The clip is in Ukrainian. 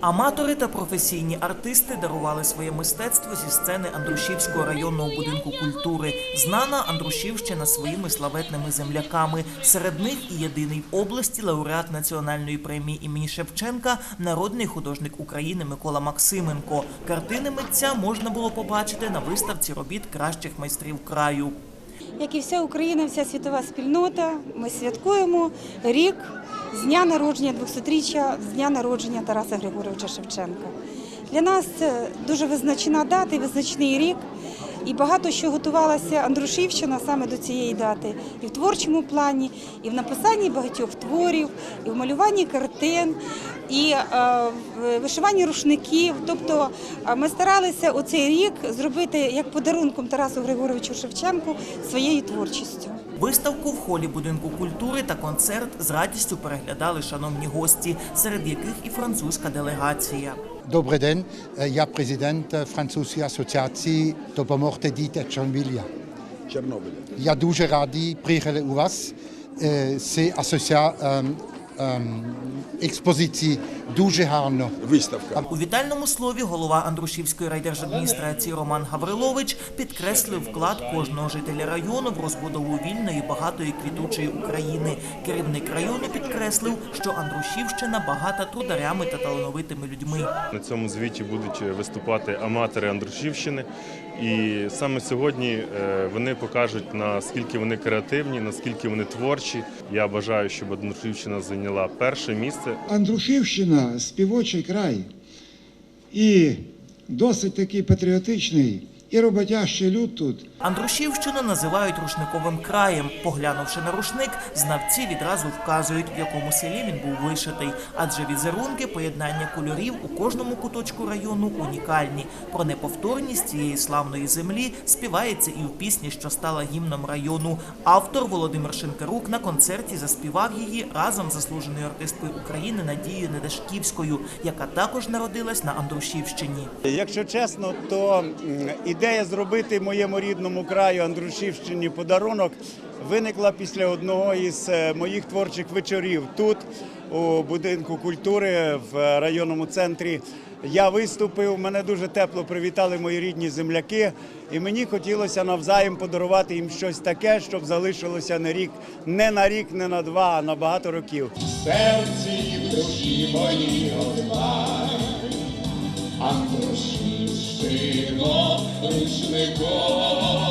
Аматори та професійні артисти дарували своє мистецтво зі сцени Андрушівського районного будинку культури. Знана Андрушівщина своїми славетними земляками. Серед них і єдиний в області лауреат національної премії імені Шевченка, народний художник України Микола Максименко. Картини митця можна було побачити на виставці робіт кращих майстрів краю. Як і вся Україна, вся світова спільнота, ми святкуємо рік з дня народження 200-річчя, з дня народження Тараса Григоровича Шевченка. Для нас це дуже визначна дата і визначний рік. І багато що готувалася Андрушівщина саме до цієї дати, і в творчому плані, і в написанні багатьох творів, і в малюванні картин, і е, в вишиванні рушників. Тобто е, ми старалися у цей рік зробити як подарунком Тарасу Григоровичу Шевченку своєю творчістю. Виставку в холі будинку культури та концерт з радістю переглядали шановні гості, серед яких і французька делегація. Dobre den, ja euh, prezident francuski asociaciji dopomorte dite Černbilja. Černobilja. Ja duže radi prihele u vas, euh, se Ем, експозиції дуже гарно. Виставка. У вітальному слові голова Андрушівської райдержадміністрації Роман Гаврилович підкреслив вклад кожного жителя району в розбудову вільної, багатої квітучої України. Керівник району підкреслив, що Андрушівщина багата трударями та талановитими людьми. На цьому звіті будуть виступати аматори Андрушівщини. І саме сьогодні е, вони покажуть наскільки вони креативні, наскільки вони творчі. Я бажаю, щоб Андрушівщина зайняла перше місце. Андрушівщина співочий край і досить такий патріотичний і роботящий люд тут. Андрушівщину називають рушниковим краєм. Поглянувши на рушник, знавці відразу вказують, в якому селі він був вишитий. Адже візерунки, поєднання кольорів у кожному куточку району унікальні. Про неповторність цієї славної землі співається і в пісні, що стала гімном району. Автор Володимир Шинкарук на концерті заспівав її разом з заслуженою артисткою України Надією Недашківською, яка також народилась на Андрушівщині. Якщо чесно, то м, ідея зробити моєму рідному краю Андрушівщині подарунок виникла після одного із е, моїх творчих вечорів тут, у будинку культури в районному центрі. Я виступив, мене дуже тепло привітали мої рідні земляки, і мені хотілося навзаєм подарувати їм щось таке, щоб залишилося на рік, не на рік, не на два, а на багато років. серці в душі моїй однай, Андрушівщино рушником.